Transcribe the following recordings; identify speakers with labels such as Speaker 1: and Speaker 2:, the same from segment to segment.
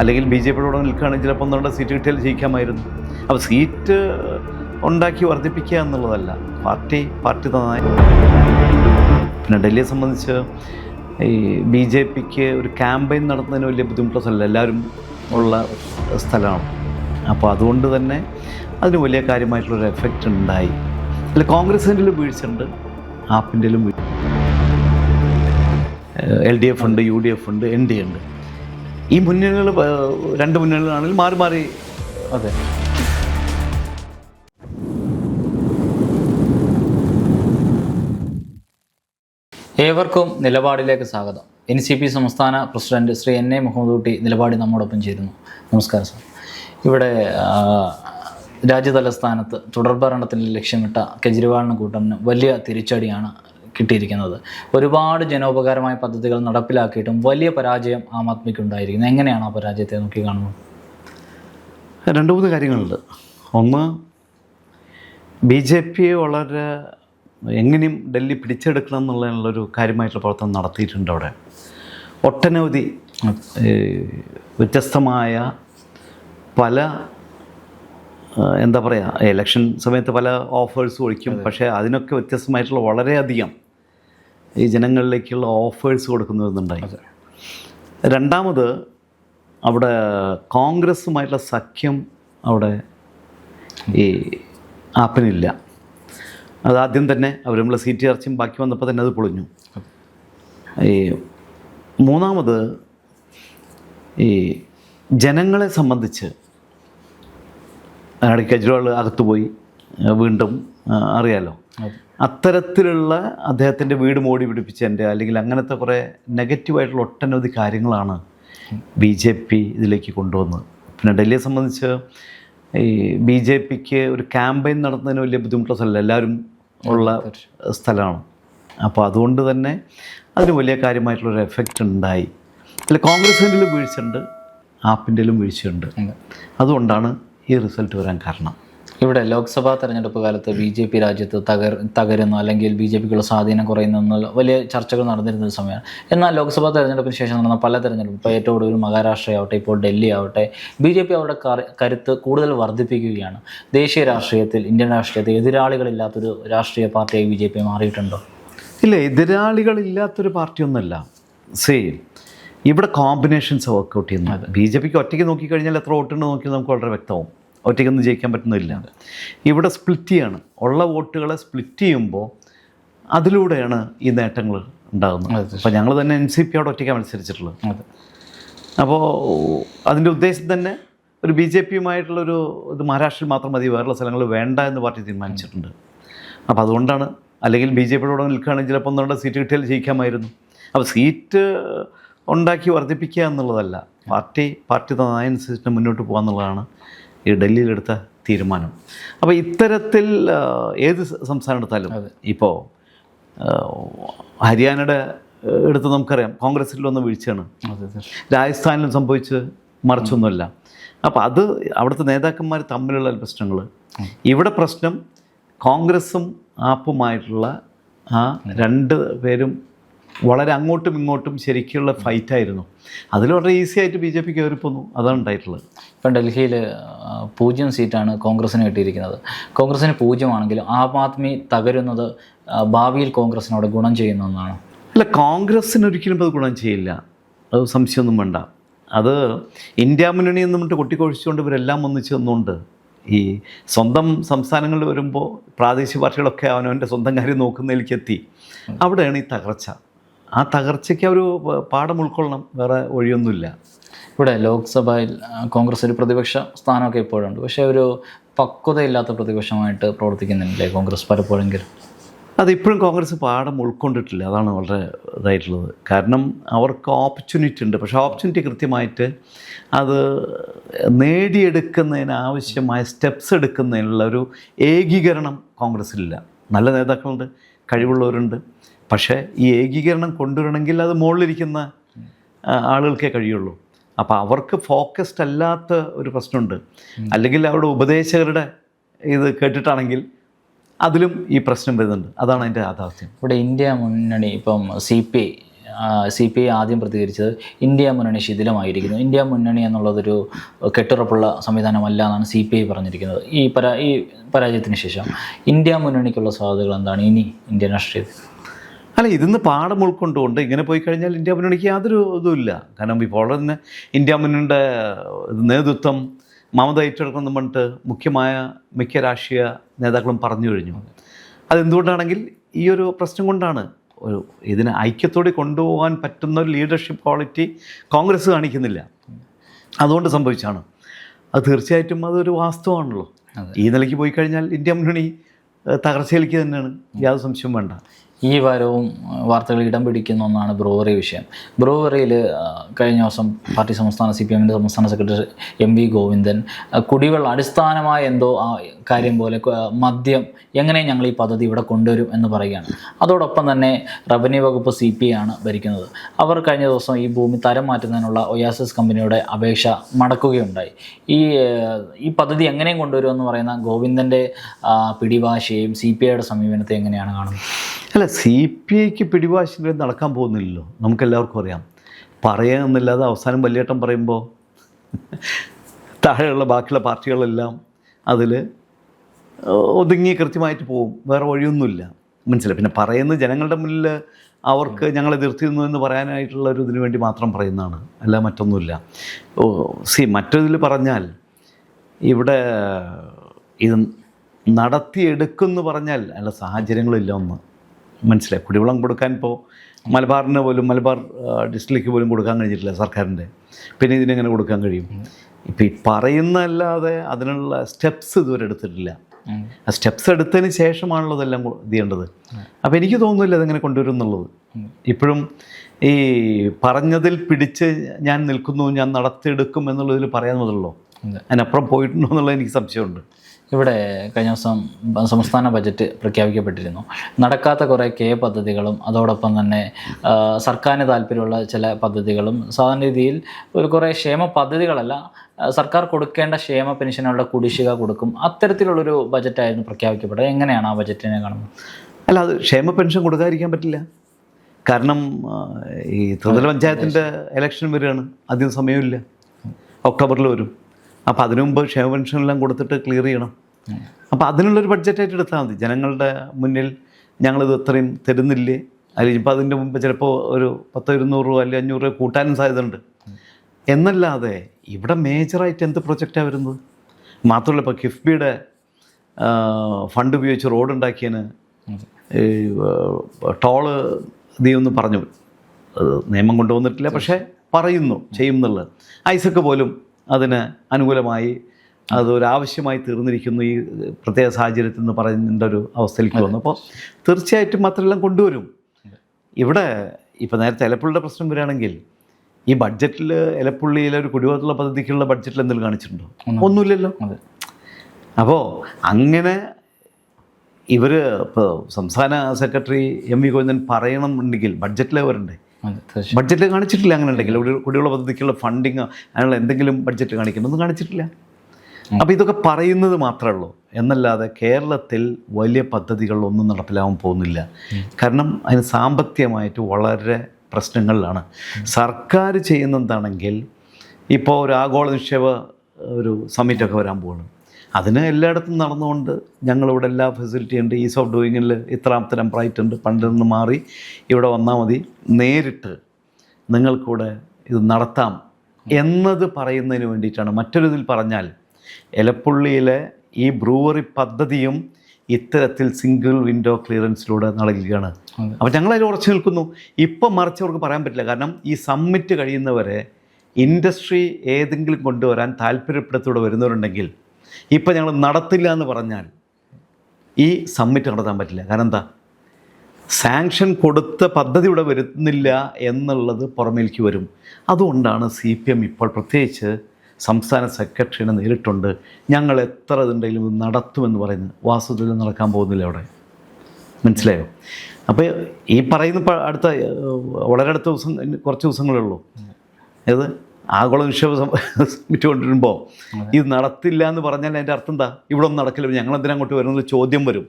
Speaker 1: അല്ലെങ്കിൽ B J പിയോടെ നിൽക്കുകയാണെങ്കിൽ ചിലപ്പോൾ ഒന്നുകൊണ്ട് സീറ്റ് കിട്ടിയാൽ ജയിക്കാമായിരുന്നു. അപ്പോൾ സീറ്റ് ഉണ്ടാക്കി വർദ്ധിപ്പിക്കുക എന്നുള്ളതല്ല. പാർട്ടി പാർട്ടി നന്നായി. പിന്നെ ഡൽഹിയെ സംബന്ധിച്ച് ഈ ബി ജെ പിക്ക് ഒരു ക്യാമ്പയിൻ നടത്തുന്നതിന് വലിയ ബുദ്ധിമുട്ടുള്ള സ്ഥലമല്ല എല്ലാവരും ഉള്ള സ്ഥലമാണ്. അപ്പോൾ അതുകൊണ്ട് തന്നെ അതിന് വലിയ കാര്യമായിട്ടുള്ളൊരു എഫക്റ്റ് ഉണ്ടായി. അല്ല കോൺഗ്രസിന്റെ വീഴ്ചയുണ്ട്. ആപ്പിന്റെ വീഴ്ച. എൽ ഡി എഫ് ഉണ്ട് യു ഡി എഫ് ഉണ്ട് എൻ ഡി ഉണ്ട്. ഈ മുന്നണികൾ രണ്ട് മുന്നണികളാണെങ്കിൽ മാറി മാറി.
Speaker 2: അതെ. ഏവർക്കും നിലപാടിലേക്ക് സ്വാഗതം. എൻ സി പി സംസ്ഥാന president Shri N A Muhammad Kutty നിലപാടി നമ്മോടൊപ്പം ചേരുന്നു. നമസ്കാരം സാർ. ഇവിടെ രാജ്യതലസ്ഥാനത്ത് തുടർഭരണത്തിന് ലക്ഷ്യമിട്ട കെജ്രിവാളിന് കൂട്ടം വലിയ തിരിച്ചടിയാണ് കിട്ടിയിരിക്കുന്നത്. ഒരുപാട് ജനോപകാരമായ പദ്ധതികൾ നടപ്പിലാക്കിയിട്ടും വലിയ പരാജയം ആം ആദ്മിക്ക് ഉണ്ടായിരിക്കുന്നത്. എങ്ങനെയാണ് ആ പരാജയത്തെ നോക്കി കാണുന്നത്?
Speaker 1: രണ്ട് മൂന്ന് കാര്യങ്ങളുണ്ട്. ഒന്ന് ബി ജെ പി വളരെ എങ്ങനെയും ഡൽഹി പിടിച്ചെടുക്കണം എന്നുള്ളതിനുള്ളൊരു കാര്യമായിട്ടുള്ള പ്രവർത്തനം നടത്തിയിട്ടുണ്ട് അവിടെ. ഒട്ടനവധി വ്യത്യസ്തമായ പല എന്താ പറയുക ഇലക്ഷൻ സമയത്ത് പല ഓഫേഴ്സ് ഒഴിക്കും. പക്ഷേ അതിനൊക്കെ വ്യത്യസ്തമായിട്ടുള്ള വളരെയധികം ഈ ജനങ്ങളിലേക്കുള്ള ഓഫേഴ്സ് കൊടുക്കുന്നതുണ്ടായി രണ്ടാമത് അവിടെ കോൺഗ്രസ്സുമായിട്ടുള്ള സഖ്യം അവിടെ ഈ ആപ്പിനില്ല. ആദ്യം തന്നെ അവർ നമ്മളെ സീറ്റ് ചർച്ചയും ബാക്കി വന്നപ്പോൾ തന്നെ അത് പൊളിഞ്ഞു. ഈ മൂന്നാമത് ഈ ജനങ്ങളെ സംബന്ധിച്ച് അയാൾ കെജ്രിവാൾ അകത്ത് പോയി ആ, വീണ്ടും അറിയാലോ. അത്തരത്തിലുള്ള അദ്ദേഹത്തിന്റെ വീട് മോടി പിടിപ്പിച്ചതിന്റെ അല്ലെങ്കിൽ അങ്ങനത്തെ കുറേ നെഗറ്റീവായിട്ടുള്ള ഒട്ടനവധി കാര്യങ്ങളാണ് ബി ജെ പി ഇതിലേക്ക് കൊണ്ടുവന്നത്. പിന്നെ ഡൽഹിയെ സംബന്ധിച്ച് ഈ ബി ജെ പിക്ക് ഒരു ക്യാമ്പയിൻ നടത്തുന്നതിന് വലിയ ബുദ്ധിമുട്ടുള്ള സ്ഥലമല്ല. എല്ലാവരും ഉള്ള സ്ഥലമാണ്. അപ്പോൾ അതുകൊണ്ട് തന്നെ അതിന് വലിയ കാര്യമായിട്ടുള്ളൊരു എഫക്റ്റ് ഉണ്ടായി. അല്ല കോൺഗ്രസിന്റെ വീഴ്ചയുണ്ട്. ആപ്പിന്റെലും വീഴ്ചയുണ്ട്. അതുകൊണ്ടാണ് ഈ റിസൾട്ട് വരാൻ കാരണം.
Speaker 2: ഇവിടെ ലോക്സഭാ തെരഞ്ഞെടുപ്പ് കാലത്ത് ബി ജെ പി രാജ്യത്ത് തകർ തകരുന്നു അല്ലെങ്കിൽ ബി ജെ പിക്കുള്ള സ്വാധീനം കുറയുന്നു എന്നുള്ള വലിയ ചർച്ചകൾ നടന്നിരുന്ന ഒരു സമയമാണ്. എന്നാൽ ലോക്സഭാ തെരഞ്ഞെടുപ്പിന് ശേഷം നടന്ന പല തെരഞ്ഞെടുപ്പ് ഇപ്പോൾ ഏറ്റവും ഒടുവിൽ മഹാരാഷ്ട്രയാവട്ടെ ഇപ്പോൾ ഡൽഹി ആവട്ടെ ബി ജെ പി അവരുടെ കര- കരുത്ത് കൂടുതൽ വർദ്ധിപ്പിക്കുകയാണ്. ദേശീയ രാഷ്ട്രീയത്തിൽ ഇന്ത്യൻ രാഷ്ട്രീയത്തിൽ എതിരാളികളില്ലാത്തൊരു രാഷ്ട്രീയ പാർട്ടിയായി ബി ജെ പി മാറിയിട്ടുണ്ടോ?
Speaker 1: ഇല്ല എതിരാളികളില്ലാത്തൊരു പാർട്ടിയൊന്നുമല്ല. സേ ഇവിടെ കോമ്പിനേഷൻസ് വർക്കൗട്ട് ചെയ്യുന്നത്. ബി ജെ പിക്ക് ഒറ്റയ്ക്ക് നോക്കിക്കഴിഞ്ഞാൽ എത്ര വോട്ടുണ്ട് നോക്കിയാൽ നമുക്ക് വളരെ വ്യക്തമാവും. ഒറ്റയ്ക്കൊന്നും ജയിക്കാൻ പറ്റുന്നില്ല ഇവിടെ സ്പ്ലിറ്റ് ചെയ്യാണ്. ഉള്ള വോട്ടുകളെ സ്പ്ലിറ്റ് ചെയ്യുമ്പോൾ അതിലൂടെയാണ് ഈ നേട്ടങ്ങൾ ഉണ്ടാകുന്നത്. അപ്പോൾ ഞങ്ങൾ തന്നെ എൻ സി പിയോട് ഒറ്റയ്ക്കാണ് മത്സരിച്ചിട്ടുള്ളത്.
Speaker 2: അതെ.
Speaker 1: അപ്പോൾ അതിന്റെ ഉദ്ദേശം തന്നെ ഒരു ബി ജെ പിയുമായിട്ടുള്ളൊരു ഇത് മഹാരാഷ്ട്രയിൽ മാത്രം മതി വേറെയുള്ള സ്ഥലങ്ങളിൽ വേണ്ട എന്ന് പാർട്ടി തീരുമാനിച്ചിട്ടുണ്ട്. അപ്പോൾ അതുകൊണ്ടാണ് അല്ലെങ്കിൽ ബി ജെ പിയോടെ നിൽക്കുകയാണെങ്കിൽ ചിലപ്പോൾ ഒന്നുകൊണ്ട് സീറ്റ് കിട്ടിയാൽ ജയിക്കാമായിരുന്നു. അപ്പോൾ സീറ്റ് ഉണ്ടാക്കി വർദ്ധിപ്പിക്കുക എന്നുള്ളതല്ല. പാർട്ടി പാർട്ടി തന്നതനുസരിച്ച് മുന്നോട്ട് പോകുക എന്നുള്ളതാണ് ഈ ഡൽഹിയിലെടുത്ത തീരുമാനം. അപ്പോൾ ഇത്തരത്തിൽ ഏത് സംസ്ഥാനം എടുത്താലും ഇപ്പോൾ ഹരിയാനയുടെ എടുത്ത് നമുക്കറിയാം. കോൺഗ്രസിൽ വന്ന വീഴ്ചയാണ്. രാജസ്ഥാനിലും സംഭവിച്ച് മറിച്ചൊന്നുമല്ല. അപ്പോൾ അത് അവിടുത്തെ നേതാക്കന്മാർ തമ്മിലുള്ള പ്രശ്നങ്ങൾ ഇവിടെ പ്രശ്നം കോൺഗ്രസും ആപ്പുമായിട്ടുള്ള ആ രണ്ട് പേരും വളരെ അങ്ങോട്ടും ഇങ്ങോട്ടും ശരിക്കുള്ള ഫൈറ്റായിരുന്നു. അതിൽ വളരെ ഈസി ആയിട്ട് ബി ജെ പി കയറിപ്പോന്നു. അതാണ് ഉണ്ടായിട്ടുള്ളത്.
Speaker 2: ഇപ്പം ഡൽഹിയിൽ പൂജ്യം സീറ്റാണ് കോൺഗ്രസ്സിന് കിട്ടിയിരിക്കുന്നത്. കോൺഗ്രസ്സിന് പൂജ്യമാണെങ്കിലും ആം ആദ്മി തകരുന്നത് ഭാവിയിൽ കോൺഗ്രസ്സിനോട് ഗുണം ചെയ്യുന്ന ഒന്നാണ്?
Speaker 1: അല്ല കോൺഗ്രസ്സിന് ഒരിക്കലും അത് ഗുണം ചെയ്യില്ല. അത് സംശയമൊന്നും വേണ്ട. അത് ഇന്ത്യ മുന്നണി എന്ന് പറഞ്ഞിട്ട് കൊട്ടിക്കൊഴിച്ചുകൊണ്ട് ഇവരെല്ലാം ഒന്നിച്ച് നിന്നുണ്ട്. ഈ സ്വന്തം സംസ്ഥാനങ്ങളിൽ വരുമ്പോൾ പ്രാദേശിക പാർട്ടികളൊക്കെ അവനവന്റെ സ്വന്തം കാര്യം നോക്കുന്നതിലേക്ക് എത്തി. അവിടെയാണ് ഈ തകർച്ച. ആ തകർച്ചയ്ക്ക് അവർ പാഠം ഉൾക്കൊള്ളണം. വേറെ വഴിയൊന്നുമില്ല.
Speaker 2: ഇവിടെ ലോക്സഭയിൽ കോൺഗ്രസ് ഒരു പ്രതിപക്ഷ സ്ഥാനമൊക്കെ ഇപ്പോഴുണ്ട്. പക്ഷേ ഒരു പക്വതയില്ലാത്ത പ്രതിപക്ഷമായിട്ട് പ്രവർത്തിക്കുന്നില്ലേ കോൺഗ്രസ് പലപ്പോഴെങ്കിലും?
Speaker 1: അതിപ്പോഴും കോൺഗ്രസ് പാഠം ഉൾക്കൊണ്ടിട്ടില്ല. അതാണ് വളരെ ഇതായിട്ടുള്ളത്. കാരണം അവർക്ക് ഓപ്പർച്യൂണിറ്റി ഉണ്ട്. പക്ഷേ ഓപ്പർച്യൂണിറ്റി കൃത്യമായിട്ട് അത് നേടിയെടുക്കുന്നതിന് ആവശ്യമായ സ്റ്റെപ്സ് എടുക്കുന്നതിനുള്ള ഒരു ഏകീകരണം കോൺഗ്രസ്സിലില്ല. നല്ല നേതാക്കളുണ്ട് കഴിവുള്ളവരുണ്ട്. പക്ഷേ ഈ ഏകീകരണം കൊണ്ടുവരണമെങ്കിൽ അത് മുകളിലിരിക്കുന്ന ആളുകൾക്കേ കഴിയുള്ളൂ. അപ്പോൾ അവർക്ക് ഫോക്കസ്ഡ് അല്ലാത്ത ഒരു പ്രശ്നമുണ്ട്. അല്ലെങ്കിൽ അവരുടെ ഉപദേശകരുടെ ഇത് കേട്ടിട്ടാണെങ്കിൽ അതിലും ഈ പ്രശ്നം വരുന്നുണ്ട്. അതാണ് അതിന്റെ യാഥാർത്ഥ്യം.
Speaker 2: ഇവിടെ ഇന്ത്യ മുന്നണി ഇപ്പം C P I C P I ആദ്യം പ്രതികരിച്ചത് ഇന്ത്യ മുന്നണി ശിഥിലമായിരിക്കുന്നു. ഇന്ത്യ മുന്നണി എന്നുള്ളതൊരു കെട്ടുറപ്പുള്ള സംവിധാനമല്ല എന്നാണ് സി പി ഐ പറഞ്ഞിരിക്കുന്നത്. ഈ പരാ ഈ പരാജയത്തിന് ശേഷം ഇന്ത്യ മുന്നണിക്കുള്ള സാധ്യതകൾ എന്താണ്? ഇനി ഇന്ത്യൻ രാഷ്ട്രീയത്തിൽ?
Speaker 1: അല്ല ഇതിന്ന് പാഠം ഉൾക്കൊണ്ടുകൊണ്ട് ഇങ്ങനെ പോയി കഴിഞ്ഞാൽ ഇന്ത്യ മുന്നണിക്ക് യാതൊരു ഇതുമില്ല. കാരണം ഇപ്പോൾ തന്നെ ഇന്ത്യ മുന്നണിയുടെ നേതൃത്വം മമത ഏറ്റെടുക്കണം പറഞ്ഞിട്ട് മുഖ്യമായ മിക്ക രാഷ്ട്രീയ നേതാക്കളും പറഞ്ഞു കഴിഞ്ഞു. അതെന്തുകൊണ്ടാണെങ്കിൽ ഈ ഒരു പ്രശ്നം കൊണ്ടാണ് ഒരു ഇതിനെ ഐക്യത്തോടെ കൊണ്ടുപോകാൻ പറ്റുന്ന ഒരു ലീഡർഷിപ്പ് ക്വാളിറ്റി കോൺഗ്രസ് കാണിക്കുന്നില്ല. അതുകൊണ്ട് സംഭവിച്ചാണ്. അത് തീർച്ചയായിട്ടും അതൊരു വാസ്തവമാണല്ലോ. ഈ നിലയ്ക്ക് പോയി കഴിഞ്ഞാൽ ഇന്ത്യ മുന്നണി തകർച്ചയിലേക്ക് തന്നെയാണ്. യാതൊരു സംശയം വേണ്ട.
Speaker 2: ഈ വാരവും വാർത്തകൾ ഇടം പിടിക്കുന്ന ഒന്നാണ് ബ്രൂവറി വിഷയം. ബ്രൂവറിയിൽ കഴിഞ്ഞ ദിവസം പാർട്ടി സംസ്ഥാന സി പി എമ്മിന്റെ സംസ്ഥാന സെക്രട്ടറി എം വി ഗോവിന്ദൻ കുടിവെള്ള അടിസ്ഥാനമായ എന്തോ ആ കാര്യം പോലെ മദ്യം എങ്ങനെ ഞങ്ങൾ ഈ പദ്ധതി ഇവിടെ കൊണ്ടുവരും എന്ന് പറയുകയാണ്. അതോടൊപ്പം തന്നെ റവന്യൂ വകുപ്പ് സി പി ആണ് ഭരിക്കുന്നത്. അവർ കഴിഞ്ഞ ദിവസം ഈ ഭൂമി തരം മാറ്റുന്നതിനുള്ള ഒയാസിസ് കമ്പനിയുടെ അപേക്ഷ മടക്കുകയുണ്ടായി. ഈ ഈ പദ്ധതി എങ്ങനെയും കൊണ്ടുവരുമെന്ന് പറയുന്ന ഗോവിന്ദന്റെ പിടിഭാഷയും സി പി ഐയുടെ സമീപനത്തെ എങ്ങനെയാണ് കാണുന്നത്?
Speaker 1: അല്ല സി പി ഐക്ക് പിടിവാശി നടക്കാൻ പോകുന്നില്ലല്ലോ. നമുക്കെല്ലാവർക്കും അറിയാം. പറയാമെന്നില്ലാതെ അവസാനം വലിയേട്ടം പറയുമ്പോൾ താഴെയുള്ള ബാക്കിയുള്ള പാർട്ടികളെല്ലാം അതിൽ ഒതുങ്ങി കൃത്യമായിട്ട് പോകും വേറെ വഴിയൊന്നുമില്ല. മനസ്സിലായി? പിന്നെ പറയുന്ന ജനങ്ങളുടെ മുന്നിൽ അവർക്ക് ഞങ്ങൾ എതിർത്തിരുന്നു എന്ന് പറയാനായിട്ടുള്ള ഒരു ഇതിനു വേണ്ടി മാത്രം പറയുന്നതാണ്. അല്ല മറ്റൊന്നുമില്ല. ഓ സി മറ്റൊരിതിൽ പറഞ്ഞാൽ ഇവിടെ ഇത് നടത്തിയെടുക്കുമെന്ന് പറഞ്ഞാൽ അല്ല സാഹചര്യങ്ങളില്ല ഒന്ന്. മനസ്സിലായി. കുടിവെള്ളം കൊടുക്കാൻ ഇപ്പോൾ മലബാറിന് പോലും മലബാർ ഡിസ്ട്രിക്റ്റ് പോലും കൊടുക്കാൻ കഴിഞ്ഞിട്ടില്ല സർക്കാരിന്റെ. പിന്നെ ഇതിനെങ്ങനെ കൊടുക്കാൻ കഴിയും? ഇപ്പോൾ ഈ പറയുന്നതല്ലാതെ അതിനുള്ള സ്റ്റെപ്സ് ഇതുവരെ എടുത്തിട്ടില്ല. ആ സ്റ്റെപ്സ് എടുത്തതിന് ശേഷമാണല്ലോ ഇതെല്ലാം ചെയ്യേണ്ടത്. അപ്പോൾ എനിക്ക് തോന്നുന്നില്ല അതെങ്ങനെ കൊണ്ടുവരും എന്നുള്ളത്. ഇപ്പോഴും ഈ പറഞ്ഞതിൽ പിടിച്ച് ഞാൻ നിൽക്കുന്നു ഞാൻ നടത്തിയെടുക്കും എന്നുള്ളതിൽ പറയാൻ മുതലല്ലോ
Speaker 2: അതെ.
Speaker 1: അതിനപ്പുറം പോയിട്ടുണ്ടോ എന്നുള്ളത് എനിക്ക് സംശയമുണ്ട്.
Speaker 2: ഇവിടെ കഴിഞ്ഞ ദിവസം സംസ്ഥാന ബജറ്റ് പ്രഖ്യാപിക്കപ്പെട്ടിരുന്നു. നടക്കാത്ത കുറേ കെ പദ്ധതികളും അതോടൊപ്പം തന്നെ സർക്കാരിന് താല്പര്യമുള്ള ചില പദ്ധതികളും സാധാരണ രീതിയിൽ ഒരു കുറേ ക്ഷേമ പദ്ധതികളല്ല സർക്കാർ കൊടുക്കേണ്ട ക്ഷേമ പെൻഷനുകളുടെ കുടിശ്ശിക കൊടുക്കും. അത്തരത്തിലുള്ളൊരു ബജറ്റായിരുന്നു പ്രഖ്യാപിക്കപ്പെട്ടത്. എങ്ങനെയാണ് ആ ബജറ്റിനെ കാണുന്നത്?
Speaker 1: അല്ല അത് ക്ഷേമ പെൻഷൻ കൊടുക്കാതിരിക്കാൻ പറ്റില്ല. കാരണം ഈ ത്രിതല പഞ്ചായത്തിന്റെ ഇലക്ഷൻ വരികയാണ്. അധികം സമയമില്ല. ഒക്ടോബറിൽ വരും. അപ്പോൾ അതിനു മുമ്പ് ഷെയർ പെൻഷനെല്ലാം കൊടുത്തിട്ട് ക്ലിയർ ചെയ്യണം. അപ്പോൾ അതിനുള്ളൊരു ബഡ്ജറ്റായിട്ട് എടുത്താൽ മതി. ജനങ്ങളുടെ മുന്നിൽ ഞങ്ങളിത് ഇത്രയും തരുന്നില്ലേ? അല്ലെങ്കിൽ ഇപ്പോൾ അതിന്റെ മുമ്പ് ചിലപ്പോൾ ഒരു പത്തോ ഇരുന്നൂറ് രൂപ അല്ലെങ്കിൽ അഞ്ഞൂറ് രൂപ കൂട്ടാനും സാധ്യതയുണ്ട്. എന്നല്ലാതെ ഇവിടെ മേജറായിട്ട് എന്ത് പ്രൊജക്റ്റാണ് വരുന്നത്? മാത്രമല്ല ഇപ്പോൾ കിഫ്ബിയുടെ ഫണ്ട് ഉപയോഗിച്ച് റോഡ് ഉണ്ടാക്കിയതിന് ടോൾ ഇതൊന്നും പറഞ്ഞു. നിയമം കൊണ്ടുവന്നിട്ടില്ല പക്ഷേ പറയുന്നു ചെയ്യും എന്നുള്ളത് ഐസക്ക് പോലും അതിന് അനുകൂലമായി അതൊരാവശ്യമായി തീർന്നിരിക്കുന്നു ഈ പ്രത്യേക സാഹചര്യത്തിൽ നിന്ന് പറയുന്ന ഒരു അവസ്ഥയിലേക്ക് വന്നു. അപ്പോൾ തീർച്ചയായിട്ടും അത്രയെല്ലാം കൊണ്ടുവരും. ഇവിടെ ഇപ്പോൾ നേരത്തെ എലപ്പുള്ളിയുടെ പ്രശ്നം വരികയാണെങ്കിൽ ഈ ബഡ്ജറ്റിൽ എലപ്പുള്ളിയിലെ ഒരു കുടിവെള്ള പദ്ധതിക്കുള്ള ബഡ്ജറ്റിൽ എന്തെങ്കിലും കാണിച്ചിട്ടുണ്ടോ? ഒന്നുമില്ലല്ലോ. അപ്പോൾ അങ്ങനെ ഇവർ ഇപ്പോൾ സംസ്ഥാന സെക്രട്ടറി എം വി ഗോവിന്ദൻ പറയണമെന്നുണ്ടെങ്കിൽ ബഡ്ജറ്റിലെ വരണ്ടേ
Speaker 2: തീർച്ചയായും.
Speaker 1: കാണിച്ചിട്ടില്ല അങ്ങനെ ഉണ്ടെങ്കിൽ കുടി- കുടിവെള്ള പദ്ധതിക്കുള്ള ഫണ്ടിങ് അങ്ങനെയുള്ള എന്തെങ്കിലും ബഡ്ജറ്റ് കാണിക്കണമെന്ന് കാണിച്ചിട്ടില്ല. അപ്പോൾ ഇതൊക്കെ പറയുന്നത് മാത്രമേ ഉള്ളൂ. എന്നല്ലാതെ കേരളത്തിൽ വലിയ പദ്ധതികളൊന്നും നടപ്പിലാവാൻ പോകുന്നില്ല. കാരണം അതിന് സാമ്പത്തികമായിട്ട് വളരെ പ്രശ്നങ്ങളിലാണ്. സർക്കാർ ചെയ്യുന്നതാണെങ്കിൽ ഇപ്പോൾ ഒരു ആഗോള നിക്ഷേപ ഒരു സമ്മിറ്റൊക്കെ വരാൻ പോവാണ്. അതിന് എല്ലായിടത്തും നടന്നുകൊണ്ട് ഞങ്ങളിവിടെ എല്ലാ ഫെസിലിറ്റി ഉണ്ട്. ഈസ് ഓഫ് ഡൂയിങ്ങിൽ ഇത്രാമത്തെ ബ്രൈറ്റ് ഉണ്ട്. പണ്ടിൽ നിന്ന് മാറി ഇവിടെ വന്നാൽ മതി. നേരിട്ട് നിങ്ങൾക്കൂടെ ഇത് നടത്താം എന്നത് പറയുന്നതിന് വേണ്ടിയിട്ടാണ്. മറ്റൊരിതിൽ പറഞ്ഞാൽ എലപ്പുള്ളിയിലെ ഈ ബ്രൂവറി പദ്ധതിയും ഇത്തരത്തിൽ സിംഗിൾ വിൻഡോ ക്ലിയറൻസിലൂടെ നൽകുകയാണ് അപ്പോൾ ഞങ്ങളതിൽ ഉറച്ചു നിൽക്കുന്നു. ഇപ്പം മറിച്ച് അവർക്ക് പറയാൻ പറ്റില്ല. കാരണം ഈ സമ്മിറ്റ് കഴിയുന്നവരെ ഇൻഡസ്ട്രി ഏതെങ്കിലും കൊണ്ടുവരാൻ താല്പര്യപ്പെടുത്തൂടെ വരുന്നവരുണ്ടെങ്കിൽ ഇപ്പം ഞങ്ങൾ നടത്തില്ല എന്ന് പറഞ്ഞാൽ ഈ സമ്മിറ്റ് നടത്താൻ പറ്റില്ല കാരണം എന്താ സാങ്ഷൻ കൊടുത്ത പദ്ധതി ഇവിടെ വരുന്നില്ല എന്നുള്ളത് പുറമേലേക്ക് വരും അതുകൊണ്ടാണ് സി പി എം ഇപ്പോൾ പ്രത്യേകിച്ച് സംസ്ഥാന സെക്രട്ടറിനെ നേരിട്ടുണ്ട് ഞങ്ങൾ എത്ര ഇതുണ്ടെങ്കിലും ഇത് നടത്തുമെന്ന് പറയുന്നത് വാസ്തുവിൽ നടക്കാൻ പോകുന്നില്ല അവിടെ മനസ്സിലായോ അപ്പോൾ ഈ പറയുന്ന അടുത്ത വളരെ അടുത്ത ദിവസം കുറച്ച് ദിവസങ്ങളേ ഉള്ളൂ ഏത് ആഗോള നിക്ഷേപ കൊണ്ടുവരുമ്പോൾ ഇത് നടത്തില്ല എന്ന് പറഞ്ഞാൽ അതിന്റെ അർത്ഥം എന്താ? ഇവിടെ ഒന്നും നടക്കില്ല. ഞങ്ങൾ എന്തിനാ അങ്ങോട്ട് വരുന്നത്? ചോദ്യം വരും.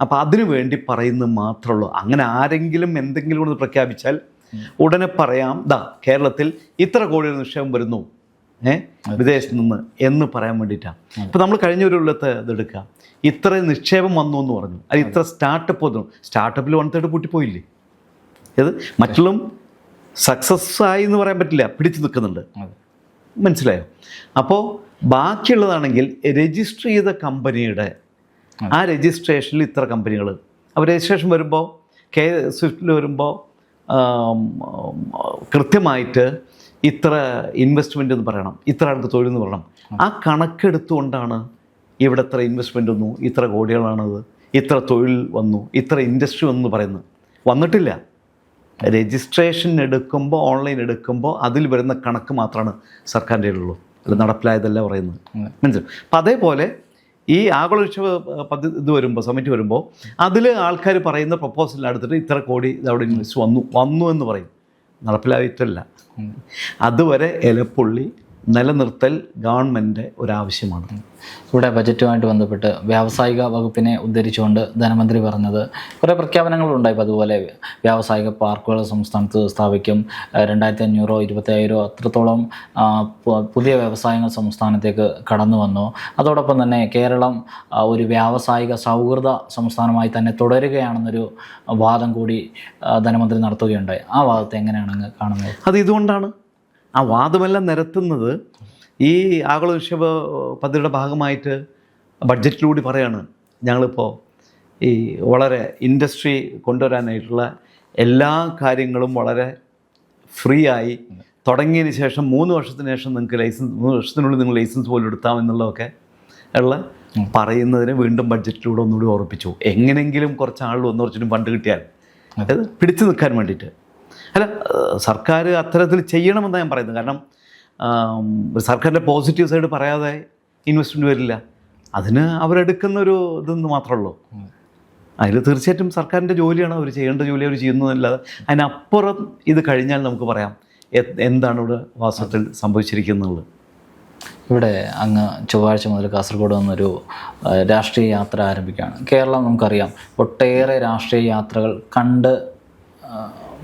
Speaker 1: അപ്പോൾ അതിനു വേണ്ടി പറയുന്നത് മാത്രമേ ഉള്ളൂ അങ്ങനെ ആരെങ്കിലും എന്തെങ്കിലും ഒന്ന് പ്രഖ്യാപിച്ചാൽ ഉടനെ പറയാം ദാ കേരളത്തിൽ ഇത്ര കോടി നിക്ഷേപം വരുന്നു. ഏഹ് വിദേശത്ത് നിന്ന്. എന്ന് പറയാൻ വേണ്ടിയിട്ടാണ് ഇപ്പം നമ്മൾ കഴിഞ്ഞ ഒരു ഉള്ളത് ഇതെടുക്കുക ഇത്ര നിക്ഷേപം വന്നു എന്ന് പറഞ്ഞു. അത് ഇത്ര സ്റ്റാർട്ടപ്പ് വന്നു. സ്റ്റാർട്ടപ്പിൽ വൺ തേർഡ് പൂട്ടിപ്പോയില്ലേ? ഇത് മറ്റുള്ള സക്സസ് ആയി എന്ന് പറയാൻ പറ്റില്ല. പിടിച്ചു നിൽക്കുന്നുണ്ട്. മനസ്സിലായോ? അപ്പോൾ ബാക്കിയുള്ളതാണെങ്കിൽ രജിസ്റ്റർ ചെയ്ത കമ്പനിയുടെ ആ. രജിസ്ട്രേഷനിൽ ഇത്ര കമ്പനികൾ അപ്പോൾ രജിസ്ട്രേഷൻ വരുമ്പോൾ കെ സ്വിഫ്റ്റിൽ വരുമ്പോൾ കൃത്യമായിട്ട് ഇത്ര ഇൻവെസ്റ്റ്മെന്റ് എന്ന് പറയണം. ഇത്ര ആൾക്ക് തൊഴിൽ എന്ന് പറയണം. ആ. കണക്കെടുത്തുകൊണ്ടാണ് ഇവിടെ ഇത്ര ഇൻവെസ്റ്റ്മെന്റ് വന്നു ഇത്ര കോടികളാണത് ഇത്ര തൊഴിൽ വന്നു ഇത്ര ഇൻഡസ്ട്രി വന്നു പറയുന്നത്. വന്നിട്ടില്ല. രജിസ്ട്രേഷൻ എടുക്കുമ്പോൾ ഓൺലൈൻ എടുക്കുമ്പോൾ അതിൽ വരുന്ന കണക്ക് മാത്രമാണ് സർക്കാരിന്റെ ഉള്ളൂ അല്ല നടപ്പിലായതല്ല പറയുന്നത്.
Speaker 2: മനസ്സിലും
Speaker 1: മനസ്സിലാവും അപ്പം അതേപോലെ ഈ ആഗോളോത്സവ പദ്ധതി ഇത് വരുമ്പോൾ സമിറ്റ് വരുമ്പോൾ അതിൽ ആൾക്കാർ പറയുന്ന പ്രപ്പോസൽ എടുത്തിട്ട് ഇത്ര കോടി അവിടെ ഇൻവെസ്റ്റ് വന്നു. വന്നു എന്ന് പറയും. നടപ്പിലായിട്ടല്ല. അതുവരെ ഇലപ്പുള്ളി നിലനിർത്തൽ ഗവൺമെന്റ് ഒരാവശ്യമാണ്.
Speaker 2: ഇവിടെ ബജറ്റുമായിട്ട് ബന്ധപ്പെട്ട് വ്യാവസായിക വകുപ്പിനെ ഉദ്ധരിച്ചുകൊണ്ട് ധനമന്ത്രി പറഞ്ഞത് കുറേ പ്രഖ്യാപനങ്ങളുണ്ടായി. ഇപ്പോൾ അതുപോലെ വ്യാവസായിക പാർക്കുകൾ സംസ്ഥാനത്ത് സ്ഥാപിക്കും. രണ്ടായിരത്തി അഞ്ഞൂറോ ഇരുപത്തയ്യായിരോ അത്രത്തോളം പുതിയ വ്യവസായങ്ങൾ സംസ്ഥാനത്തേക്ക് കടന്നു വന്നു. അതോടൊപ്പം തന്നെ കേരളം ഒരു വ്യാവസായിക സൗഹൃദ സംസ്ഥാനമായി തന്നെ തുടരുകയാണെന്നൊരു വാദം കൂടി ധനമന്ത്രി നടത്തുകയുണ്ടായി. ആ വാദത്തെ എങ്ങനെയാണ് കാണുന്നത്?
Speaker 1: അത് ഇതുകൊണ്ടാണ് ആ വാദമെല്ലാം നിരത്തുന്നത് ഈ ആഗോള നിക്ഷേപ പദ്ധതിയുടെ ഭാഗമായിട്ട് ബഡ്ജറ്റിലൂടെ പറയാണ് ഞങ്ങളിപ്പോൾ ഈ വളരെ ഇൻഡസ്ട്രി കൊണ്ടുവരാനായിട്ടുള്ള എല്ലാ കാര്യങ്ങളും വളരെ ഫ്രീ ആയി തുടങ്ങിയതിന് ശേഷം മൂന്ന് വർഷത്തിന് ശേഷം നിങ്ങൾക്ക് ലൈസൻസ് മൂന്ന് വർഷത്തിനുള്ളിൽ നിങ്ങൾ ലൈസൻസ് പോലും എടുത്താമെന്നുള്ളതൊക്കെ ഉള്ള പറയുന്നതിന് വീണ്ടും ബഡ്ജറ്റിലൂടെ ഒന്നുകൂടി ഓർപ്പിച്ചു എങ്ങനെങ്കിലും കുറച്ച് ആൾ ഒന്ന് കുറച്ചിട്ടും ഫണ്ട് കിട്ടിയാൽ അത് പിടിച്ചു നിൽക്കാൻ വേണ്ടിയിട്ട്. അല്ല സർക്കാർ അത്തരത്തിൽ ചെയ്യണമെന്നാണ് ഞാൻ പറയുന്നത്. കാരണം സർക്കാരിന്റെ പോസിറ്റീവ് സൈഡ് പറയാതെ ഇൻവെസ്റ്റ്മെന്റ് വരില്ല. അതിന് അവരെടുക്കുന്ന ഒരു ഇതെന്ന് മാത്രമേ ഉള്ളൂ അതിൽ തീർച്ചയായിട്ടും സർക്കാരിന്റെ ജോലിയാണ് അവർ ചെയ്യേണ്ട ജോലി അവർ ചെയ്യുന്നതല്ലാതെ അതിനപ്പുറം ഇത് കഴിഞ്ഞാൽ നമുക്ക് പറയാം എന്താണ് ഇവിടെ വാസ്തവത്തിൽ സംഭവിച്ചിരിക്കുന്നത്
Speaker 2: ഇവിടെ അങ്ങ് ചൊവ്വാഴ്ച മുതൽ കാസർഗോഡ് നിന്നൊരു ആ, രാഷ്ട്രീയ യാത്ര ആരംഭിക്കുകയാണ്. കേരളം നമുക്കറിയാം ഒട്ടേറെ രാഷ്ട്രീയ യാത്രകൾ കണ്ട്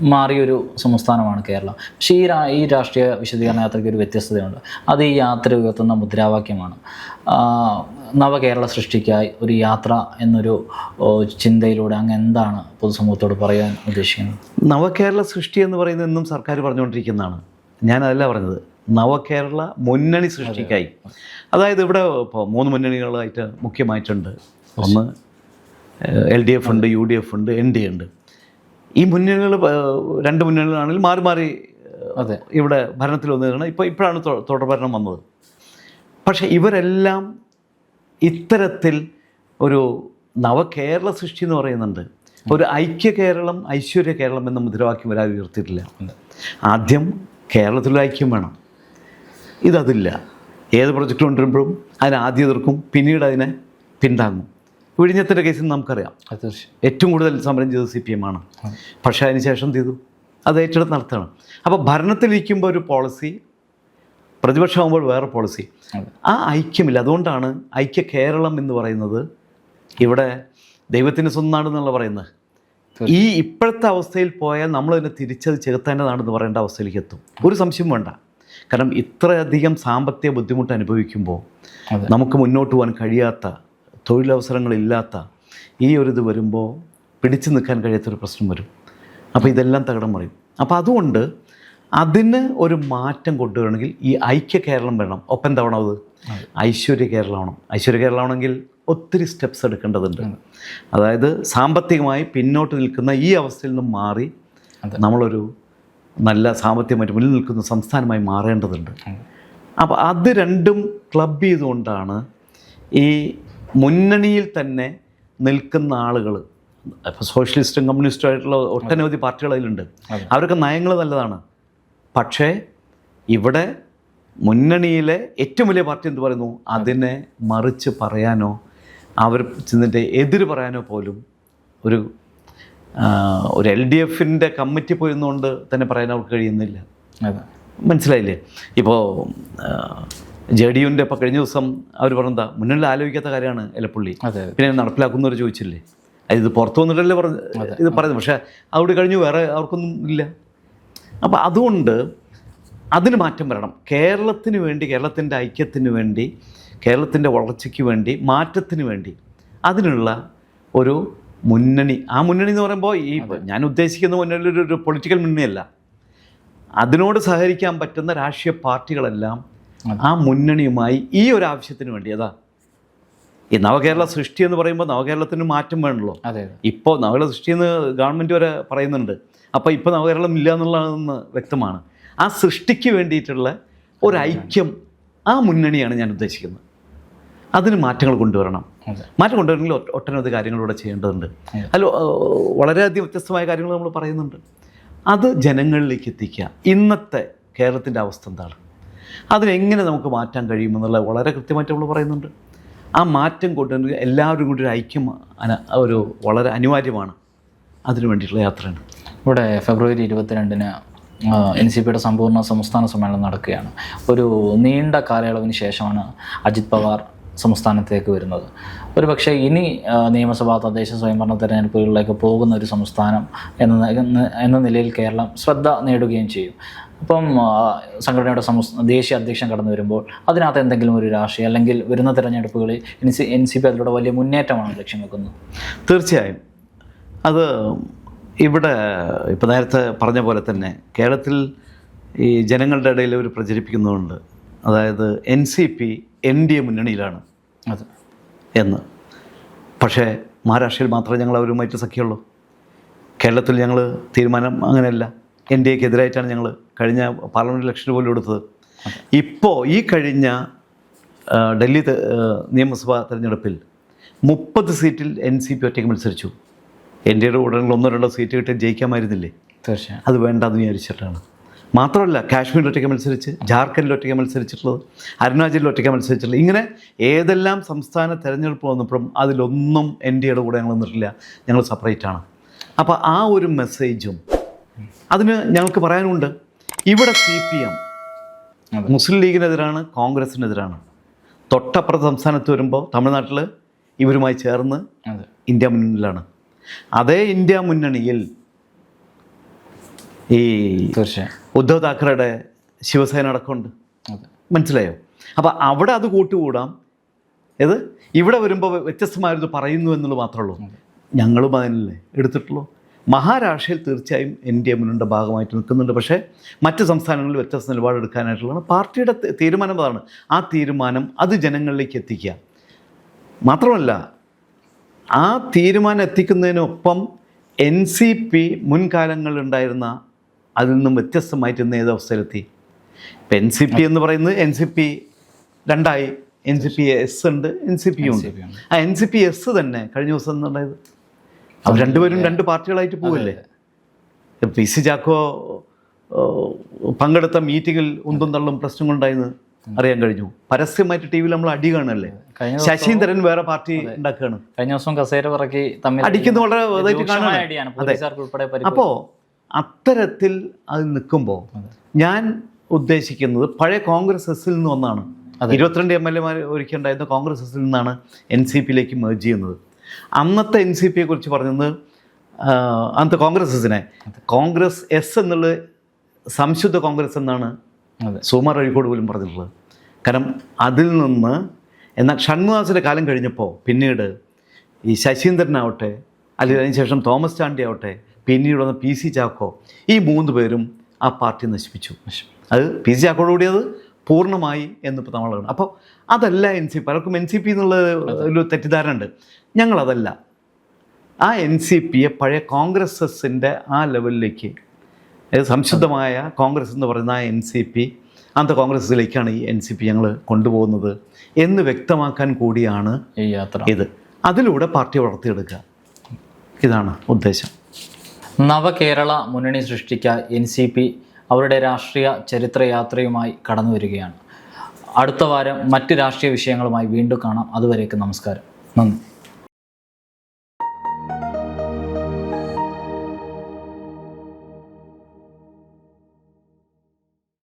Speaker 2: മാറിയൊരു സംസ്ഥാനമാണ് കേരളം. പക്ഷേ ഈ രാ ഈ രാഷ്ട്രീയ വിശദീകരണ യാത്രയ്ക്ക് ഒരു വ്യത്യസ്തതയുണ്ട്. അത് ഈ യാത്ര ഉയർത്തുന്ന മുദ്രാവാക്യമാണ്. നവകേരള സൃഷ്ടിക്കായി ഒരു യാത്ര എന്നൊരു ചിന്തയിലൂടെ അങ്ങ് എന്താണ് പൊതുസമൂഹത്തോട് പറയാൻ ഉദ്ദേശിക്കുന്നത്?
Speaker 1: നവകേരള സൃഷ്ടി എന്ന് പറയുന്നത് എന്നും സർക്കാർ പറഞ്ഞുകൊണ്ടിരിക്കുന്നതാണ്. ഞാൻ അതല്ല പറഞ്ഞത്. നവകേരള മുന്നണി സൃഷ്ടിക്കായി. അതായത് ഇവിടെ ഇപ്പോൾ മൂന്ന് മുന്നണികളായിട്ട് മുഖ്യമായിട്ടുണ്ട്. ഒന്ന് എൽ ഡി എഫ് ഉണ്ട് യു ഡി എഫ് ഉണ്ട് എൻ ഡി ഉണ്ട്. ഈ മുന്നണികൾ രണ്ട് മുന്നണികളാണെങ്കിൽ മാറി മാറി
Speaker 2: അതെ.
Speaker 1: ഇവിടെ ഭരണത്തിൽ വന്നതാണ്. ഇപ്പോൾ ഇപ്പോഴാണ് തുടർഭരണം വന്നത്. പക്ഷേ ഇവരെല്ലാം ഇത്തരത്തിൽ ഒരു നവകേരള സൃഷ്ടി എന്ന് പറയുന്നുണ്ട്. ഒരു ഐക്യ കേരളം ഐശ്വര്യ കേരളം എന്ന മുദ്രാവാക്യം വരാതെ ഉയർത്തിയിട്ടില്ല. ആദ്യം കേരളത്തിലൊരു ഐക്യം വേണം. ഇതതില്ല. ഏത് പ്രൊജക്റ്റ് കൊണ്ടുവരുമ്പോഴും അതിനെ ആദ്യം എതിർക്കും പിന്നീട് അതിനെ പിന്താങ്ങും. വിഴിഞ്ഞത്തിന്റെ കേസിൽ നമുക്കറിയാം. ഏറ്റവും കൂടുതൽ സമരം ചെയ്തത് സി പി എം ആണ്. പക്ഷേ അതിന് ശേഷം ചെയ്തു? അത് ഏറ്റെടുത്ത് നടത്തണം. അപ്പോൾ ഭരണത്തിലിരിക്കുമ്പോൾ ഒരു പോളിസി പ്രതിപക്ഷമാകുമ്പോൾ വേറെ പോളിസി ആ ഐക്യമില്ല. അതുകൊണ്ടാണ് ഐക്യ കേരളം എന്ന് പറയുന്നത് ഇവിടെ ദൈവത്തിന്റെ സ്വന്തമാണെന്നുള്ള പറയുന്നത്. ഈ ഇപ്പോഴത്തെ അവസ്ഥയിൽ പോയാൽ നമ്മൾ അതിനെ തിരിച്ചത് ചെകുത്താന്റെതാണെന്ന് പറയേണ്ട അവസ്ഥയിലേക്ക് എത്തും. ഒരു സംശയം വേണ്ട. കാരണം ഇത്രയധികം സാമ്പത്തിക ബുദ്ധിമുട്ട് അനുഭവിക്കുമ്പോൾ നമുക്ക് മുന്നോട്ട് പോകാൻ കഴിയാത്ത തൊഴിലവസരങ്ങളില്ലാത്ത ഈ ഒരു ഇത് വരുമ്പോൾ പിടിച്ചു നിൽക്കാൻ കഴിയാത്തൊരു പ്രശ്നം വരും. അപ്പോൾ ഇതെല്ലാം തകിടം മറിയും. അപ്പോൾ അതുകൊണ്ട് അതിന് ഒരു മാറ്റം കൊണ്ടുവരണമെങ്കിൽ ഈ ഐക്യ കേരളം വേണം. ഒപ്പം എന്താവണം അത്? ഐശ്വര്യ കേരളമാവണം ഐശ്വര്യ കേരളമാണെങ്കിൽ ഒത്തിരി സ്റ്റെപ്സ് എടുക്കേണ്ടതുണ്ട്. അതായത് സാമ്പത്തികമായി പിന്നോട്ട് നിൽക്കുന്ന ഈ അവസ്ഥയിൽ നിന്നും മാറി. നമ്മളൊരു നല്ല സാമ്പത്തികമായിട്ട് മുന്നിൽ നിൽക്കുന്ന സംസ്ഥാനമായി മാറേണ്ടതുണ്ട്. അപ്പോൾ അത് രണ്ടും ക്ലബ് ചെയ്തുകൊണ്ടാണ് ഈ മുന്നണിയിൽ തന്നെ നിൽക്കുന്ന ആളുകൾ ഇപ്പോൾ സോഷ്യലിസ്റ്റും കമ്മ്യൂണിസ്റ്റും ആയിട്ടുള്ള ഒട്ടനവധി പാർട്ടികൾ അതിലുണ്ട്. അവരൊക്കെ നയങ്ങൾ നല്ലതാണ്. പക്ഷേ ഇവിടെ മുന്നണിയിലെ ഏറ്റവും വലിയ പാർട്ടി എന്ത് പറയുന്നു? അതിനെ മറിച്ച് പറയാനോ അവർ ചെന്നിട്ട് എതിര് പറയാനോ പോലും ഒരു ഒരു എൽ ഡി എഫിന്റെ കമ്മിറ്റി പോയിരുന്നുകൊണ്ട് തന്നെ പറയാൻ അവർക്ക് കഴിയുന്നില്ല. മനസ്സിലായില്ലേ? ഇപ്പോൾ ജെ ഡി യുവിന്റെ ഇപ്പം കഴിഞ്ഞ ദിവസം അവർ പറഞ്ഞതാ മുന്നിൽ ആലോചിക്കാത്ത കാര്യമാണ് എലപ്പുള്ളി.
Speaker 2: അതെ
Speaker 1: പിന്നെ നടപ്പിലാക്കുന്നവർ ചോദിച്ചില്ലേ? ഇത് പുറത്തു വന്നിട്ടല്ലേ പറഞ്ഞ് ഇത് പറയുന്നത്? പക്ഷേ അവിടെ കഴിഞ്ഞു വേറെ അവർക്കൊന്നും ഇല്ല. അപ്പോൾ അതുകൊണ്ട് അതിന് മാറ്റം വരണം. കേരളത്തിന് വേണ്ടി കേരളത്തിന്റെ ഐക്യത്തിന് വേണ്ടി കേരളത്തിന്റെ വളർച്ചയ്ക്ക് വേണ്ടി മാറ്റത്തിന് വേണ്ടി അതിനുള്ള ഒരു മുന്നണി. ആ മുന്നണി എന്ന് പറയുമ്പോൾ ഈ ഞാൻ ഉദ്ദേശിക്കുന്ന മുന്നണി ഒരു പൊളിറ്റിക്കൽ മുന്നണിയല്ല. അതിനോട് സഹകരിക്കാൻ പറ്റുന്ന രാഷ്ട്രീയ പാർട്ടികളെല്ലാം ആ മുന്നണിയുമായി ഈ ഒരു ആവശ്യത്തിന് വേണ്ടി അതാ. ഈ നവകേരള സൃഷ്ടി എന്ന് പറയുമ്പോൾ നവകേരളത്തിന് മാറ്റം വേണല്ലോ
Speaker 2: അതെ
Speaker 1: ഇപ്പോൾ നവകേരള സൃഷ്ടി എന്ന് ഗവൺമെന്റ് വരെ പറയുന്നുണ്ട്. അപ്പോൾ ഇപ്പോൾ നവകേരളം ഇല്ല എന്നുള്ളതെന്ന് വ്യക്തമാണ്. ആ സൃഷ്ടിക്ക് വേണ്ടിയിട്ടുള്ള ഒരു ഐക്യം ആ മുന്നണിയാണ് ഞാൻ ഉദ്ദേശിക്കുന്നത്. അതിന് മാറ്റങ്ങൾ കൊണ്ടുവരണം. മാറ്റം കൊണ്ടുവരണമെങ്കിൽ ഒട്ട- ഒട്ടനവധി കാര്യങ്ങളിവിടെ ചെയ്യേണ്ടതുണ്ട്. ഹലോ വളരെയധികം വ്യത്യസ്തമായ കാര്യങ്ങൾ നമ്മൾ പറയുന്നുണ്ട്. അത് ജനങ്ങളിലേക്ക് എത്തിക്കുക. ഇന്നത്തെ കേരളത്തിന്റെ അവസ്ഥ എന്താണ്? അതിനെങ്ങനെ നമുക്ക് മാറ്റാൻ കഴിയുമെന്നുള്ള വളരെ കൃത്യമായിട്ട് നമ്മൾ പറയുന്നുണ്ട്. ആ മാറ്റം കൊണ്ടുവരുന്ന എല്ലാവരും കൂടി ഒരു ഐക്യം ഒരു വളരെ അനിവാര്യമാണ് അതിനു വേണ്ടിയിട്ടുള്ള യാത്രയാണ്.
Speaker 2: ഇവിടെ ഫെബ്രുവരി ഇരുപത്തിരണ്ടിന് എൻ സി പിയുടെ സമ്പൂർണ സംസ്ഥാന സമ്മേളനം നടക്കുകയാണ്. ഒരു നീണ്ട കാലയളവിന് ശേഷമാണ് അജിത് പവാർ സംസ്ഥാനത്തേക്ക് വരുന്നത്. ഒരു പക്ഷേ ഇനി നിയമസഭാ തദ്ദേശ സ്വയംഭരണ തെരഞ്ഞെടുപ്പുകളിലേക്ക് പോകുന്ന ഒരു സംസ്ഥാനം എന്ന- എന്ന നിലയിൽ കേരളം ശ്രദ്ധ നേടുകയും ചെയ്യും. അപ്പം സംഘടനയുടെ സംസ്ഥ ദേശീയ അധ്യക്ഷൻ കടന്നു വരുമ്പോൾ അതിനകത്ത് എന്തെങ്കിലും ഒരു രാഷ്ട്രീയം അല്ലെങ്കിൽ വരുന്ന തെരഞ്ഞെടുപ്പുകളിൽ N C N C P അതിലൂടെ വലിയ മുന്നേറ്റമാണ് ലക്ഷ്യം വെക്കുന്നത്?
Speaker 1: തീർച്ചയായും. അത് ഇവിടെ ഇപ്പോൾ നേരത്തെ പറഞ്ഞ പോലെ തന്നെ കേരളത്തിൽ ഈ ജനങ്ങളുടെ ഇടയിൽ അവർ പ്രചരിപ്പിക്കുന്നുണ്ട് അതായത് N C P N D A മുന്നണിയിലാണ്
Speaker 2: അത്.
Speaker 1: എന്ന്. പക്ഷേ മഹാരാഷ്ട്രയിൽ മാത്രമേ ഞങ്ങൾ അവരുമായിട്ട് സഖ്യമുള്ളൂ. കേരളത്തിൽ ഞങ്ങൾ തീരുമാനം അങ്ങനെയല്ല. എൻ ഡി എക്കെതിരായിട്ടാണ് ഞങ്ങൾ കഴിഞ്ഞ പാർലമെന്റ് ഇലക്ഷന് പോലും എടുത്തത്. ഇപ്പോൾ ഈ കഴിഞ്ഞ ഡൽഹി നിയമസഭാ തെരഞ്ഞെടുപ്പിൽ മുപ്പത് സീറ്റിൽ എൻ സി പി ഒറ്റയ്ക്ക് മത്സരിച്ചു. എൻ ഡി എയുടെ ഉടനെ ഒന്നോ രണ്ടോ സീറ്റ് കിട്ടി ജയിക്കാമായിരുന്നില്ലേ?
Speaker 2: തീർച്ചയായും.
Speaker 1: അത് വേണ്ടെന്ന് വിചാരിച്ചിട്ടാണ്. മാത്രമല്ല കാശ്മീരിൽ ഒറ്റയ്ക്ക് മത്സരിച്ച് ജാർഖണ്ഡിൽ ഒറ്റയ്ക്ക് മത്സരിച്ചിട്ടുള്ളത് അരുണാചലിൽ ഒറ്റയ്ക്ക് മത്സരിച്ചിട്ടുള്ളത് ഇങ്ങനെ ഏതെല്ലാം സംസ്ഥാന തെരഞ്ഞെടുപ്പ് വന്നപ്പോഴും അതിലൊന്നും എൻ ഡി എയുടെ കൂടെ ഞങ്ങൾ നിന്നിട്ടില്ല. ഞങ്ങൾ സെപ്പറേറ്റ് ആണ്. അപ്പോൾ ആ ഒരു മെസ്സേജും അതിന് ഞങ്ങൾക്ക് പറയാനുണ്ട് ഇവിടെ സി പി എം മുസ്ലിം ലീഗിനെതിരാണ് കോൺഗ്രസിനെതിരാണ്. തൊട്ടപ്പുറത്ത് സംസ്ഥാനത്ത് വരുമ്പോൾ തമിഴ്നാട്ടിൽ ഇവരുമായി ചേർന്ന് ഇന്ത്യ മുന്നണിയിലാണ് അതേ ഇന്ത്യ മുന്നണിയിൽ ഈ ഉദ്ധവ് താക്കറയുടെ ശിവസേന അടക്കമുണ്ട്. മനസ്സിലായോ? അപ്പോൾ അവിടെ അത് കൂട്ടുകൂടാം. ഏത്? ഇവിടെ വരുമ്പോൾ വ്യത്യസ്തമായത് പറയുന്നു എന്നുള്ളത് മാത്രമേ ഉള്ളൂ. ഞങ്ങളും അതിനല്ലേ എടുത്തിട്ടുള്ളൂ. മഹാരാഷ്ട്രയിൽ തീർച്ചയായും എൻ ഡി എമ്മിനുണ്ട് ഭാഗമായിട്ട് നിൽക്കുന്നുണ്ട്. പക്ഷേ മറ്റ് സംസ്ഥാനങ്ങളിൽ വ്യത്യസ്ത നിലപാടെടുക്കാനായിട്ടുള്ളതാണ് പാർട്ടിയുടെ തീരുമാനം അതാണ്. ആ തീരുമാനം അത് ജനങ്ങളിലേക്ക് എത്തിക്കുക. മാത്രമല്ല ആ തീരുമാനം എത്തിക്കുന്നതിനൊപ്പം എൻ സി പി മുൻകാലങ്ങളിലുണ്ടായിരുന്ന അതിൽ നിന്നും വ്യത്യസ്തമായിട്ട് ഇന്ന് ഏത് അവസ്ഥയിലെത്തി? ഇപ്പം എൻ സി പി എന്ന് പറയുന്നത് എൻ സി പി രണ്ടായി. എൻ സി പി എസ് ഉണ്ട് എൻ സി പി ഉണ്ട്.
Speaker 2: ഉണ്ട്.
Speaker 1: ആ എൻ സി പി എസ് തന്നെ കഴിഞ്ഞ ദിവസം എന്നുണ്ടായത് അവർ രണ്ടുപേരും രണ്ട് പാർട്ടികളായിട്ട് പോവല്ലേ? പി സി ചാക്കോ പങ്കെടുത്ത മീറ്റിങ്ങിൽ ഉന്തും തള്ളും പ്രശ്നങ്ങളുണ്ടായെന്ന് അറിയാൻ കഴിഞ്ഞു. പരസ്യമായിട്ട് ടി വിയിൽ നമ്മൾ അടി കാണല്ലേ ശശീന്ദ്രൻ വേറെ പാർട്ടി ഉണ്ടാക്കുകയാണ്.
Speaker 2: കഴിഞ്ഞ ദിവസം കസേര പറക്കി തമ്മിൽ
Speaker 1: അടിക്കുന്നത് വളരെ അപ്പോ അത്തരത്തിൽ അത് നിൽക്കുമ്പോൾ ഞാൻ ഉദ്ദേശിക്കുന്നത് പഴയ കോൺഗ്രസ് എസിൽ നിന്ന് ഒന്നാണ്. ഇരുപത്തിരണ്ട് എം എൽ എമാർ ഒരിക്കലുണ്ടായിരുന്ന കോൺഗ്രസ് എസിൽ നിന്നാണ് എൻ സി പിയിലേക്ക് മേജ് ചെയ്യുന്നത്. അന്നത്തെ എൻ സി പിയെ കുറിച്ച് പറഞ്ഞത് അന്നത്തെ കോൺഗ്രസ് എസിനെ കോൺഗ്രസ് എസ് എന്നുള്ള സംശുദ്ധ കോൺഗ്രസ് എന്നാണ് സുമാർ അഴിക്കോട് പോലും പറഞ്ഞിട്ടുള്ളത്. കാരണം അതിൽ നിന്ന് എന്നാൽ ഷൺമുദാസിന്റെ കാലം കഴിഞ്ഞപ്പോൾ പിന്നീട് ഈ ശശീന്ദ്രനാവട്ടെ അല്ലെങ്കിൽ അതിനുശേഷം തോമസ് ചാണ്ടി ആവട്ടെ പിന്നീട് വന്ന പി സി ചാക്കോ ഈ മൂന്ന് പേരും ആ പാർട്ടി നശിപ്പിച്ചു. അത് പി സി ചാക്കോട് കൂടിയത് പൂർണമായി എന്നിപ്പോൾ നമ്മൾ അപ്പോൾ അതല്ല എൻ സി പി പലർക്കും എൻ സി പി എന്നുള്ള ഒരു തെറ്റിദ്ധാരണ ഉണ്ട് ഞങ്ങളതല്ല. ആ എൻ സി പിയെ പഴയ കോൺഗ്രസ്സിന്റെ ആ ലെവലിലേക്ക് സംശുദ്ധമായ കോൺഗ്രസ് എന്ന് പറയുന്ന ആ എൻ സി പി അന്നത്തെ കോൺഗ്രസിലേക്കാണ് ഈ എൻ സി പി ഞങ്ങൾ കൊണ്ടുപോകുന്നത് എന്ന് വ്യക്തമാക്കാൻ കൂടിയാണ്
Speaker 2: ഈ യാത്ര.
Speaker 1: ഇത്. അതിലൂടെ പാർട്ടി വളർത്തിയെടുക്കുക. ഇതാണ് ഉദ്ദേശം.
Speaker 2: നവകേരള മുന്നണി സൃഷ്ടിക്കുക എൻ സി പി അവരുടെ രാഷ്ട്രീയ ചരിത്രയാത്രയുമായി കടന്നു വരികയാണ്. അടുത്ത വാരം മറ്റ് രാഷ്ട്രീയ വിഷയങ്ങളുമായി വീണ്ടും കാണാം. അതുവരേക്ക് നമസ്കാരം. നന്ദി.